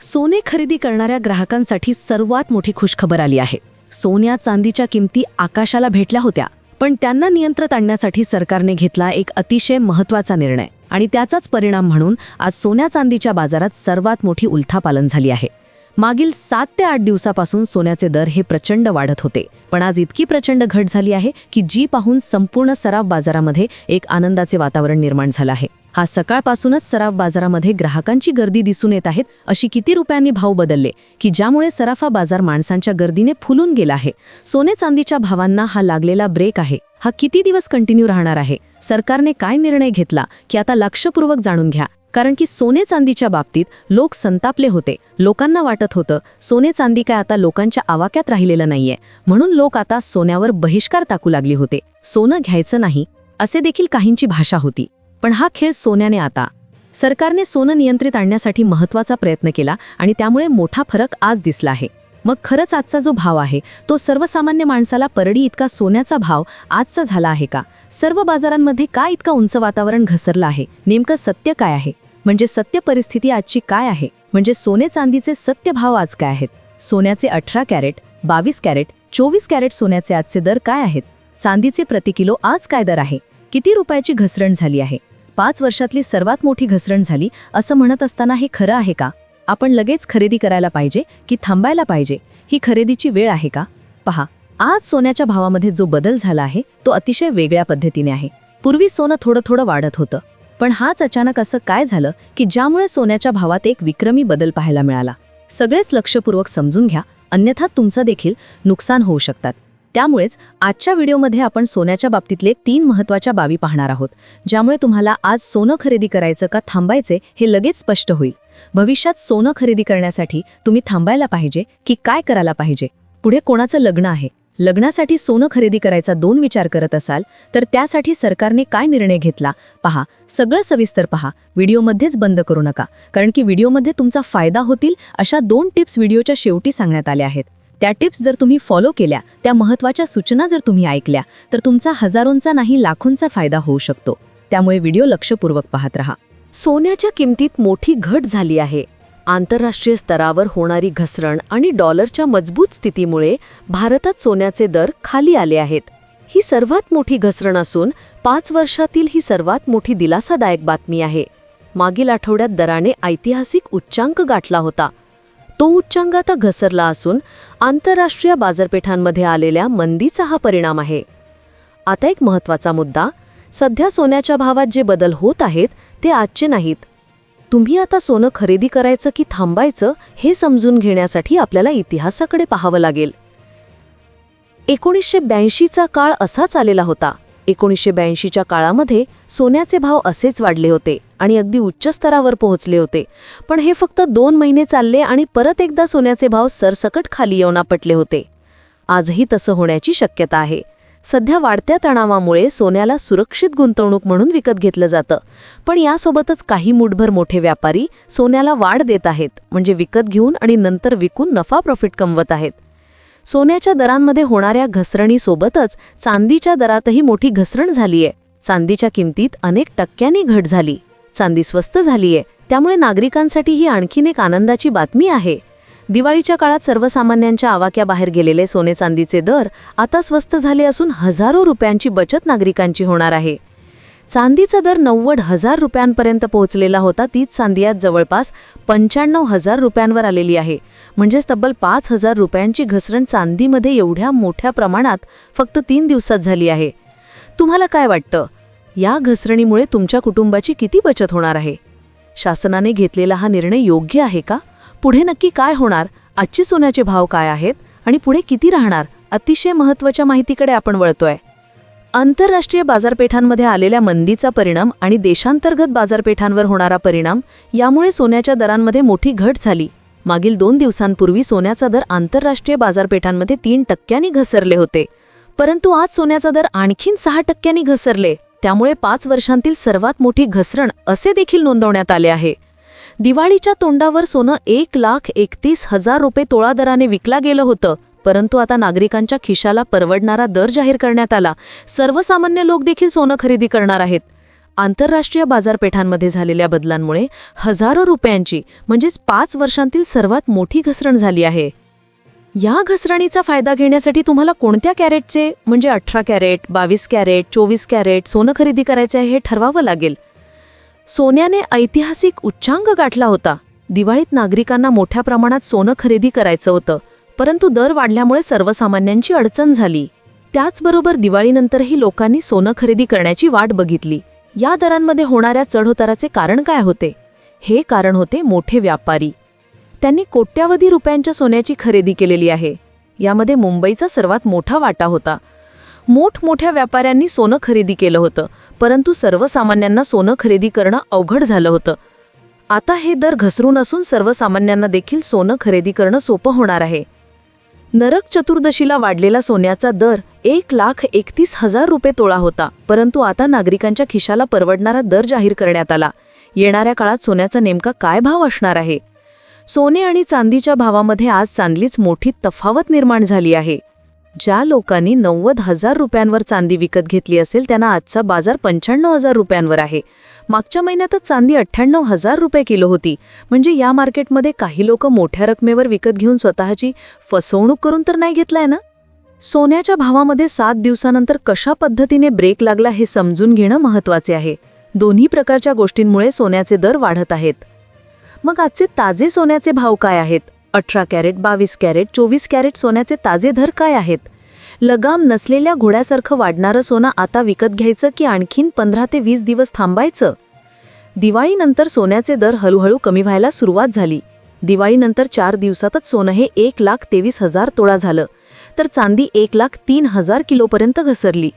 सोने खरेदी करणाऱ्या ग्राहकांसाठी सर्वात मोठी खुशखबर आली आहे. सोन्या चांदीच्या किमती आकाशाला भेटल्या होत्या पण त्यांना नियंत्रणात आणण्यासाठी सरकारने घेतला एक अतिशय महत्त्वाचा निर्णय आणि त्याचाच परिणाम म्हणून आज सोन्या चांदीच्या बाजारात सर्वात मोठी उलथापालन झाली आहे. मागील सात ते आठ दिवसापासून सोन्याचे दर हे प्रचंड वाढत होते पण आज इतकी प्रचंड घट झाली आहे की जी पाहून संपूर्ण सराव बाजारामध्ये एक आनंदाचे वातावरण निर्माण झालं आहे. हा सकाळपासूनच सराफ बाजारामध्ये ग्राहकांची गर्दी दिसून येत आहेत अशी किती रुपयांनी भाव बदलले की ज्यामुळे सराफा बाजार माणसांच्या गर्दीने फुलून गेला आहे. सोने चांदीच्या भावांना हा लागलेला ब्रेक आहे. हा किती दिवस कंटिन्यू राहणार आहे? सरकारने काय निर्णय घेतला? की आता लक्षपूर्वक जाणून घ्या. कारण की सोने चांदीच्या बाबतीत लोक संतापले होते. लोकांना वाटत होतं सोने चांदी काय आता लोकांच्या आवाक्यात राहिलेलं नाहीये. म्हणून लोक आता सोन्यावर बहिष्कार टाकू लागले होते. सोनं घ्यायचं नाही असे देखील काहींची भाषा होती. पण हा खेळ सोन्याने आता. सरकारने सोनं नियंत्रित आणण्यासाठी महत्त्वाचा प्रयत्न केला आणि त्यामुळे मोठा फरक आज दिसला आहे. मग खरंच आजचा जो भाव आहे तो सर्वसामान्य माणसाला परडी इतका सोन्याचा भाव आजचा झाला आहे का? सर्व बाजारांमध्ये का इतका उंच वातावरण घसरलं आहे? नेमकं सत्य काय आहे? म्हणजे सत्य परिस्थिती आजची काय आहे? म्हणजे सोने चांदीचे सत्य भाव आज काय आहेत? सोन्याचे अठरा कॅरेट बावीस कॅरेट चोवीस कॅरेट सोन्याचे आजचे दर काय आहेत? चांदीचे प्रति किलो आज काय दर आहे? किती रुपयाची घसरण झाली आहे? पाच वर्षातली सर्वात मोठी घसरण झाली असं म्हणत असताना हे खरं आहे का? आपण लगेच खरेदी करायला पाहिजे की थांबायला पाहिजे? ही खरेदीची वेळ आहे का? पहा आज सोन्याच्या भावामध्ये जो बदल झाला आहे तो अतिशय वेगळ्या पद्धतीने आहे. पूर्वी सोनं थोडं थोडं वाढत होतं. पण हाच अचानक असं काय झालं की ज्यामुळे सोन्याच्या भावात एक विक्रमी बदल पाहायला मिळाला? सगळेच लक्षपूर्वक समजून घ्या अन्यथा तुमचं देखील नुकसान होऊ शकतात. त्यामुळेच आजच्या व्हिडिओमध्ये आपण सोन्याच्या बाबतीतले तीन महत्त्वाच्या बाबी पाहणार आहोत ज्यामुळे तुम्हाला आज सोनं खरेदी करायचं का थांबायचे हे लगेच स्पष्ट होईल. भविष्यात सोनं खरेदी करण्यासाठी तुम्ही थांबायला पाहिजे की काय करायला पाहिजे? पुढे कोणाचं लग्न आहे? लग्नासाठी सोनं खरेदी करायचा दोन विचार करत असाल तर त्यासाठी सरकारने काय निर्णय घेतला? पहा सगळं सविस्तर पहा. व्हिडिओमध्येच बंद करू नका कारण की व्हिडिओमध्ये तुमचा फायदा होतील अशा दोन टिप्स व्हिडिओच्या शेवटी सांगण्यात आल्या आहेत. त्या टिप्स जर तुम्ही फॉलो केल्या त्या महत्त्वाच्या सूचना जर तुम्ही ऐकल्या तर तुमचा हजारोंचा नाही लाखोंचा फायदा होऊ शकतो. त्यामुळे व्हिडिओ लक्षपूर्वक पाहत रहा. सोन्याच्या किमतीत मोठी घट झाली आहे. आंतरराष्ट्रीय स्तरावर होणारी घसरण आणि डॉलरच्या मजबूत स्थितीमुळे भारतात सोन्याचे दर खाली आले आहेत. ही सर्वात मोठी घसरण असून पाच वर्षातील ही सर्वात मोठी दिलासादायक बातमी आहे. मागील आठवड्यात दराने ऐतिहासिक उच्चांक गाठला होता. तो उच्चांगात घसरला असून आंतरराष्ट्रीय बाजारपेठांमध्ये आलेल्या मंदीचा हा परिणाम आहे. आता एक महत्त्वाचा मुद्दा सध्या सोन्याच्या भावात जे बदल होत आहेत ते आजचे नाहीत. तुम्ही आता सोनं खरेदी करायचं की थांबायचं हे समजून घेण्यासाठी आपल्याला इतिहासाकडे पाहावं लागेल. एकोणीसशे ब्याऐंशीचा काळ असाच आलेला होता. एकोणीसशे ब्याऐंशीच्या काळामध्ये सोन्याचे भाव असेच वाढले होते आणि अगदी उच्च स्तरावर पोहोचले होते. पण हे फक्त दोन महिने चालले आणि परत एकदा सोन्याचे भाव सरसकट खाली येऊन आपटले होते. आजही तसं होण्याची शक्यता आहे. सध्या वाढत्या तणावामुळे सोन्याला सुरक्षित गुंतवणूक म्हणून विकत घेतलं जातं. पण यासोबतच काही मुठभर मोठे व्यापारी सोन्याला वाढ देत आहेत म्हणजे विकत घेऊन आणि नंतर विकून नफा प्रॉफिट कमवत आहेत. सोन्याच्या दरांमध्ये होणाऱ्या घसरणीसोबतच चांदीच्या दरातही मोठी घसरण झालीय. चांदीच्या किमतीत अनेक टक्क्यांनी घट झाली. चांदी स्वस्त झालीय. त्यामुळे नागरिकांसाठी ही आणखीन एक आनंदाची बातमी आहे. दिवाळीच्या काळात सर्वसामान्यांच्या आवाक्याबाहेर गेलेले सोने चांदीचे दर आता स्वस्त झाले असून हजारो रुपयांची बचत नागरिकांची होणार आहे. चांदीचा दर नव्वद हजार रुपयांपर्यंत पोहोचलेला होता. तीच चांदी आज जवळपास पंच्याण्णव हजार रुपयांवर आलेली आहे. म्हणजेच तब्बल पाच हजार रुपयांची घसरण चांदीमध्ये एवढ्या मोठ्या प्रमाणात फक्त तीन दिवसात झाली आहे. तुम्हाला काय वाटतं? या घसरणीमुळे तुमच्या कुटुंबाची किती बचत होणार आहे? शासनाने घेतलेला हा निर्णय योग्य आहे का? पुढे नक्की काय होणार? आजचे सोन्याचे भाव काय आहेत? आणि पुढे किती राहणार? अतिशय महत्त्वाच्या माहितीकडे आपण वळतोय. आंतरराष्ट्रीय बाजारपेठांमध्ये आलेल्या मंदीचा परिणाम आणि देशांतर्गत बाजारपेठांवर होणारा परिणाम यामुळे सोन्याच्या दरांमध्ये मोठी घट झाली. मागील दोन दिवसांपूर्वी सोन्याचा दर आंतरराष्ट्रीय बाजारपेठांमध्ये तीन टक्क्यांनी घसरले होते. परंतु आज सोन्याचा दर आणखीन सहा टक्क्यांनी घसरले. त्यामुळे पाच वर्षांतील सर्वात मोठी घसरण असे देखील नोंदवण्यात आले आहे. दिवाळीच्या तोंडावर सोनं एक लाख एकतीस हजार रुपये तोळा दराने विकला गेलं होतं. परंतु आता नागरिकांच्या खिशाला परवडणारा दर जाहीर करण्यात आला. सर्वसामान्य लोक देखील सोनं खरेदी करणार आहेत. आंतरराष्ट्रीय बाजारपेठांमध्ये झालेल्या बदलांमुळे हजारो रुपयांची म्हणजेच पाच वर्षांतील सर्वात मोठी घसरण झाली आहे. या घसरणीचा फायदा घेण्यासाठी तुम्हाला कोणत्या कॅरेटचे म्हणजे अठरा कॅरेट बावीस कॅरेट चोवीस कॅरेट सोनं खरेदी करायचे आहे हे ठरवावं लागेल. सोन्याने ऐतिहासिक उच्चांक गाठला होता. दिवाळीत नागरिकांना मोठ्या प्रमाणात सोनं खरेदी करायचं होतं. परंतु दर वाढल्यामुळे सर्वसामान्यांची अडचण झाली. त्याचबरोबर दिवाळीनंतरही लोकांनी सोनं खरेदी करण्याची वाट बघितली. या दरांमध्ये होणाऱ्या चढउताराचे कारण काय होते? हे कारण होते मोठे व्यापारी. त्यांनी कोट्यावधी रुपयांच्या सोन्याची खरेदी केलेली आहे. यामध्ये मुंबईचा सर्वात मोठा वाटा होता. मोठमोठ्या व्यापाऱ्यांनी सोनं खरेदी केलं होतं परंतु सर्वसामान्यांना सोनं खरेदी करणं अवघड झालं होतं. आता हे दर घसरून असून सर्वसामान्यांना देखील सोनं खरेदी करणं सोपं होणार आहे. नरक चतुर्दशीला वाढलेला सोन्याचा दर एक लाख एकतीस हजार रुपये तोळा होता. परंतु आता नागरिकांच्या खिशाला परवडणारा दर जाहीर करण्यात आला. येणाऱ्या काळात सोन्याचा नेमका काय भाव असणार आहे? सोने आणि चांदीच्या भावामध्ये आज चांदलीच मोठी तफावत निर्माण झाली आहे. ज्या लोकांनी नव्वद हजार रुपयांवर चांदी विकत घेतली असेल त्यांना आजचा बाजार पंच्याण्णव हजार रुपयांवर आहे. मागच्या महिन्यातच चांदी अठ्ठ्याण्णव हजार रुपये किलो होती. म्हणजे या मार्केटमध्ये काही लोक मोठ्या रकमेवर विकत घेऊन स्वतःची फसवणूक करून तर नाही घेतलाय ना? सोन्याच्या भावामध्ये सात दिवसानंतर कशा पद्धतीने ब्रेक लागला हे समजून घेणं महत्त्वाचे आहे. दोन्ही प्रकारच्या गोष्टींमुळे सोन्याचे दर वाढत आहेत. मग आजचे ताजे सोन्याचे भाव काय आहेत? अठरा कॅरेट बावीस कॅरेट चोवीस कॅरेट सोन्याचे ताजे दर काय आहेत? लगाम नसलेल्या घोड्यासारखं वाढणारं सोनं आता विकत घ्यायचं की आणखीन पंधरा ते वीस दिवस थांबायचं? दिवाळीनंतर सोन्याचे दर हळूहळू कमी व्हायला सुरुवात झाली. दिवाळीनंतर चार दिवसातच सोनं हे एक लाख तेवीस हजार तोळा झालं तर चांदी एक लाख तीन हजार किलोपर्यंत घसरली.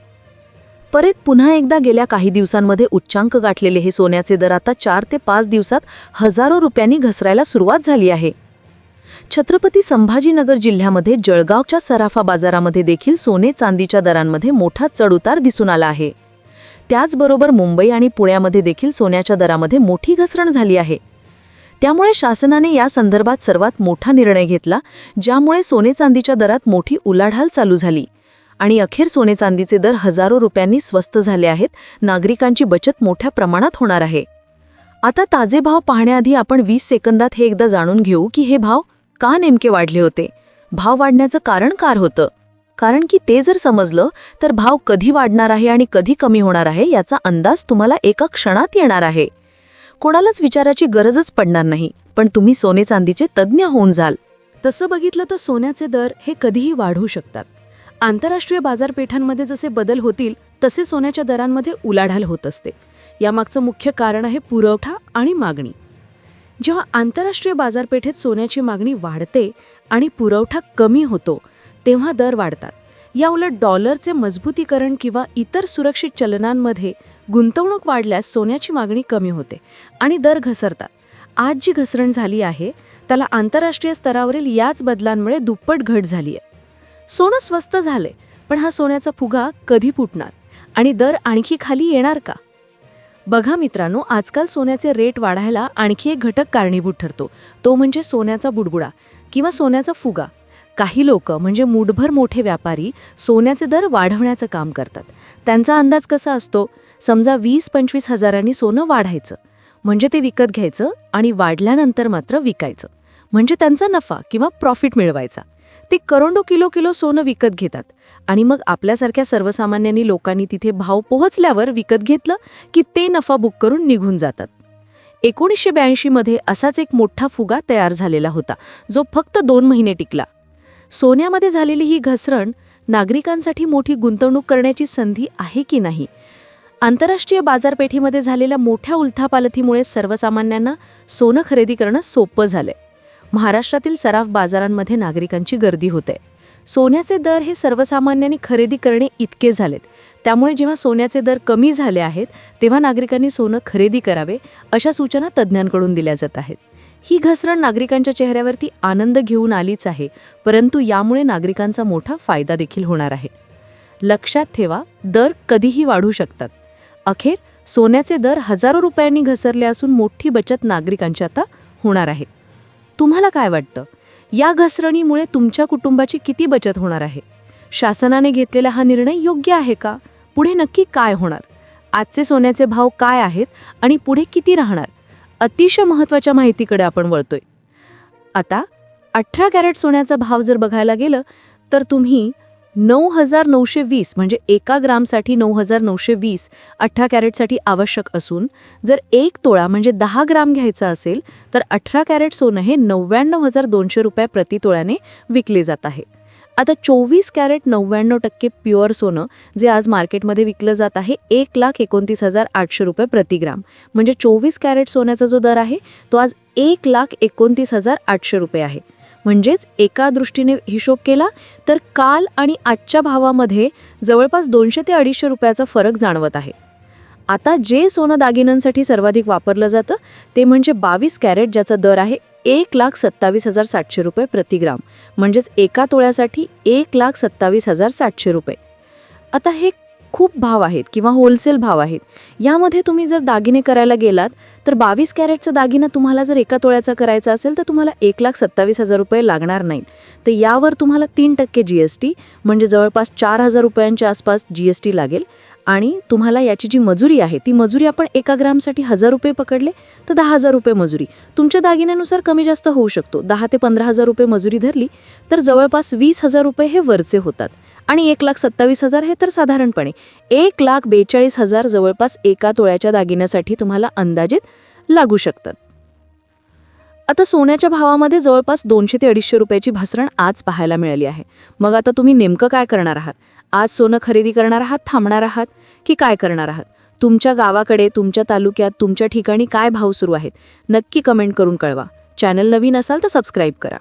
परत पुन्हा एकदा गेल्या काही दिवसांमध्ये उच्चांक गाठलेले हे सोन्याचे दर आता चार ते पाच दिवसात हजारो रुपयांनी घसरायला सुरुवात झाली आहे. छत्रपती संभाजीनगर जिल्ह्यामध्ये जळगावच्या सराफा बाजारामध्ये देखील सोने चांदीच्या दरांमध्ये मोठा चढउतार दिसून आला आहे. त्याचबरोबर मुंबई आणि पुण्यामध्ये देखील सोन्याच्या दरामध्ये मोठी घसरण झाली आहे. त्यामुळे शासनाने या संदर्भात सर्वात मोठा निर्णय घेतला ज्यामुळे सोने चांदीच्या दरात मोठी उलाढाल चालू झाली आणि अखेर सोने चांदीचे दर हजारो रुपयांनी स्वस्त झाले आहेत नागरिकांची बचत मोठ्या प्रमाणात होणार आहे. आता ताजे भाव पाहण्याआधी आपण वीस सेकंदात हे एकदा जाणून घेऊ की हे भाव का नेमके वाढले होते? भाव वाढण्याचं कारण कार होतं? कारण की ते जर समजलं तर भाव कधी वाढणार आहे आणि कधी कमी होणार आहे याचा अंदाज तुम्हाला एका क्षणात येणार आहे. कोणालाच विचाराची गरजच पडणार नाही पण तुम्ही सोने चांदीचे तज्ज्ञ होऊन जाल. तसं बघितलं तर सोन्याचे दर हे कधीही वाढू शकतात. आंतरराष्ट्रीय बाजारपेठांमध्ये जसे बदल होतील तसे सोन्याच्या दरांमध्ये उलाढाल होत असते. यामागचं मुख्य कारण आहे पुरवठा आणि मागणी. जेव्हा आंतरराष्ट्रीय बाजारपेठेत सोन्याची मागणी वाढते आणि पुरवठा कमी होतो तेव्हा दर वाढतात. या उलट डॉलरचे मजबूतीकरण किंवा इतर सुरक्षित चलनांमध्ये गुंतवणूक वाढल्यास सोन्याची मागणी कमी होते आणि दर घसरतात. आज जी घसरण झाली आहे त्याला आंतरराष्ट्रीय स्तरावरील याच बदलांमुळे दुप्पट घट झाली आहे सोनं स्वस्त झाले पण हा सोन्याचा फुगा कधी फुटणार? आणि दर आणखी खाली येणार का? बघा मित्रांनो आजकाल सोन्याचे रेट वाढायला आणखी एक घटक कारणीभूत ठरतो. तो म्हणजे सोन्याचा बुडबुडा किंवा सोन्याचा फुगा. काही लोक म्हणजे मूठभर मोठे व्यापारी सोन्याचे दर वाढवण्याचं काम करतात. त्यांचा अंदाज कसा असतो? समजा वीस पंचवीस हजारांनी सोनं वाढायचं. म्हणजे ते विकत घ्यायचं आणि वाढल्यानंतर मात्र विकायचं. म्हणजे त्यांचा नफा किंवा प्रॉफिट मिळवायचा. ते करोडो किलो किलो सोनं विकत घेतात. आणि मग आपल्यासारख्या सर्वसामान्यांनी लोकांनी तिथे भाव पोहोचल्यावर विकत घेतलं की ते नफा बुक करून निघून जातात. एकोणीसशे ब्याऐंशीमध्ये असाच एक मोठा फुगा तयार झालेला होता जो फक्त दोन महिने टिकला. सोन्यामध्ये झालेली ही घसरण नागरिकांसाठी मोठी गुंतवणूक करण्याची संधी आहे की नाही? आंतरराष्ट्रीय बाजारपेठेमध्ये झालेल्या मोठ्या उलथापालथीमुळे सर्वसामान्यांना सोनं खरेदी करणं सोपं झालंय. महाराष्ट्रातील सराफ बाजारांमध्ये नागरिकांची गर्दी होते. सोन्याचे दर हे सर्वसामान्यांनी खरेदी करणे इतके झालेत. त्यामुळे जेव्हा सोन्याचे दर कमी झाले आहेत तेव्हा नागरिकांनी सोनं खरेदी करावे अशा सूचना तज्ज्ञांकडून दिल्या जात आहेत. ही घसरण नागरिकांच्या चेहऱ्यावरती आनंद घेऊन आलीच आहे परंतु यामुळे नागरिकांचा मोठा फायदा देखील होणार आहे. लक्षात ठेवा दर कधीही वाढू शकतात. अखेर सोन्याचे दर हजारो रुपयांनी घसरले असून मोठी बचत नागरिकांची आता होणार आहे. तुम्हाला काय वाटतं? या घसरणीमुळे तुमच्या कुटुंबाची किती बचत होणार आहे? शासनाने घेतलेला हा निर्णय योग्य आहे का? पुढे नक्की काय होणार? आजचे सोन्याचे भाव काय आहेत आणि पुढे किती राहणार? अतिशय महत्त्वाच्या माहितीकडे आपण वळतोय. आता अठरा कॅरेट सोन्याचा भाव जर बघायला गेलं तर तुम्ही नऊ हजार नऊशे वीस म्हणजे एका ग्रामसाठी नऊ हजार नऊशे वीस अठरा कॅरेटसाठी आवश्यक असून जर एक तोळा म्हणजे दहा ग्राम घ्यायचा असेल तर अठरा कॅरेट सोनं हे नव्याण्णव हजार दोनशे रुपये प्रति तोळ्याने विकले जात आहे. आता चोवीस कॅरेट नव्याण्णव टक्के प्युअर सोनं जे आज मार्केटमध्ये विकलं जात आहे एक लाख एकोणतीस हजार आठशे रुपये प्रति ग्राम. म्हणजे चोवीस कॅरेट सोन्याचा जो दर आहे तो आज एक लाख एकोणतीस हजार आठशे रुपये आहे. म्हणजेच एका दृष्टीने हिशोब केला तर काल आणि आजच्या भावामध्ये जवळपास दोनशे ते अडीचशे रुपयाचा फरक जाणवत आहे. आता जे सोनं दागिन्यांसाठी सर्वाधिक वापरलं जातं ते म्हणजे बावीस कॅरेट ज्याचा दर आहे एक लाख सत्तावीस हजार सातशे रुपये प्रतिग्राम म्हणजेच एका तोळ्यासाठी एक लाख सत्तावीस हजार सातशे रुपये. आता हे खूप भाव आहेत किंवा होलसेल भाव आहेत. यामध्ये तुम्ही जर दागिने करायला गेलात तर बावीस कॅरेटचा दागिना तुम्हाला जर एका तोळ्याचा करायचा असेल तर तुम्हाला एक लाख सत्तावीस हजार रुपये लागणार नाहीत. तर यावर तुम्हाला तीन टक्के जी एस टी म्हणजे जवळपास चार हजार रुपयांच्या आसपास जी एस टी लागेल. आणि तुम्हाला याची जी मजुरी आहे ती मजुरी आपण एका ग्रामसाठी हजार रुपये पकडले तर दहा हजार रुपये मजुरी. तुमच्या दागिन्यानुसार कमी जास्त होऊ शकतो. दहा ते पंधरा हजार रुपये मजुरी धरली तर जवळपास वीस हजार रुपये हे वरचे होतात. आणि एक लाख सत्तावीस हजार हे तर साधारणपणे. एक लाख बेचाळीस हजार जवळपास एका तोळ्याच्या दागिन्यासाठी तुम्हाला अंदाजित लागू शकतात. आता सोन्याच्या भावामध्ये जवळपास दोनशे ते अडीचशे रुपयाची घसरण आज पाहायला मिळाली आहे. मग आता तुम्ही नेमकं काय करणार आहात? आज सोनं खरेदी करणार आहात थांबणार आहात की काय करणार आहात? तुमच्या गावाकडे तुमच्या तालुक्यात तुमच्या ठिकाणी काय भाव सुरू आहेत? नक्की कमेंट करून कळवा. चॅनल नवीन असाल तर सबस्क्राईब करा.